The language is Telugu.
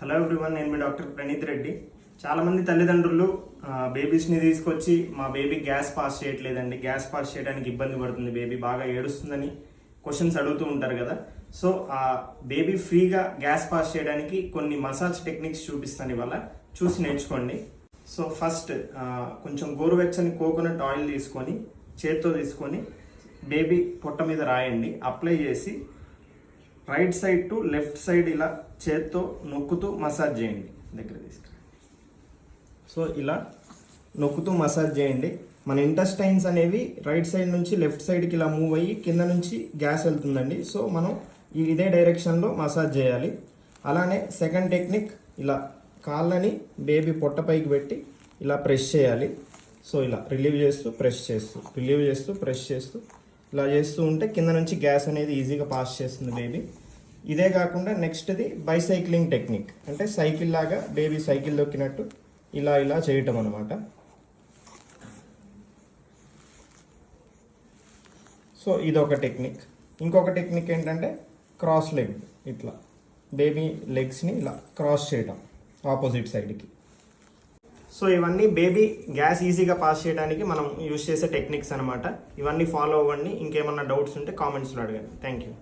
హలో ఎవ్రీవన్ నేను మీ డాక్టర్ ప్రణీత్ రెడ్డి. చాలామంది తల్లిదండ్రులు బేబీస్ని తీసుకొచ్చి మా బేబీ గ్యాస్ పాస్ చేయట్లేదండి. గ్యాస్ పాస్ చేయడానికి ఇబ్బంది పడుతుంది. బేబీ బాగా ఏడుస్తుందని క్వశ్చన్స్ అడుగుతూ ఉంటారు కదా. సో ఆ బేబీ ఫ్రీగా గ్యాస్ పాస్ చేయడానికి కొన్ని మసాజ్ టెక్నిక్స్ చూపిస్తాను ఇవాళ. చూసి నేర్చుకోండి. సో ఫస్ట్ కొంచెం గోరువెచ్చని కోకోనట్ ఆయిల్ తీసుకొని చేత్తో తీసుకొని బేబీ పొట్ట మీద రాయండి. అప్లై చేసి right side to left side ఇలా చేత్తో నొక్కుతూ మసాజ్ చేయండి దగ్గర తీసుకురండి సో ఇలా నొక్కుతూ మసాజ్ చేయండి. మన ఇంటెస్టైన్స్ అనేవి రైట్ సైడ్ నుంచి లెఫ్ట్ సైడ్కి ఇలా మూవ్ అయ్యి కింద నుంచి గ్యాస్ వెళ్తుందండి. సో మనం ఈ ఇదే డైరెక్షన్లో మసాజ్ చేయాలి. అలానే సెకండ్ టెక్నిక్ ఇలా కాళ్ళని బేబీ పొట్టపైకి పెట్టి ఇలా ప్రెస్ చేయాలి. సో ఇలా రిలీవ్ చేస్తూ ప్రెస్ చేస్తూ రిలీవ్ చేస్తూ ప్రెస్ చేస్తూ ఇలా చేస్తూ ఉంటే కింద నుంచి గ్యాస్ అనేది ఈజీగా పాస్ చేస్తుంది బేబీ. ఇదే కాకుండా నెక్స్ట్ది బైసైక్లింగ్ టెక్నిక్. అంటే సైకిల్ లాగా బేబీ సైకిల్ దొక్కినట్టు ఇలా ఇలా చేయటం అనమాట సో ఇదొక టెక్నిక్. ఇంకొక టెక్నిక్ ఏంటంటే క్రాస్ లెగ్ ఇట్లా. బేబీ లెగ్స్ని ఇలా క్రాస్ చేయటం ఆపోజిట్ సైడ్కి. సో ఇవన్నీ బేబీ గ్యాస్ ఈజీగా పాస్ చేయడానికి మనం యూజ్ చేసే టెక్నిక్స్ అనమాట ఇవన్నీ ఫాలో అవ్వండి. ఇంకేమన్నా డౌట్స్ ఉంటే కామెంట్స్లో అడగండి. Thank you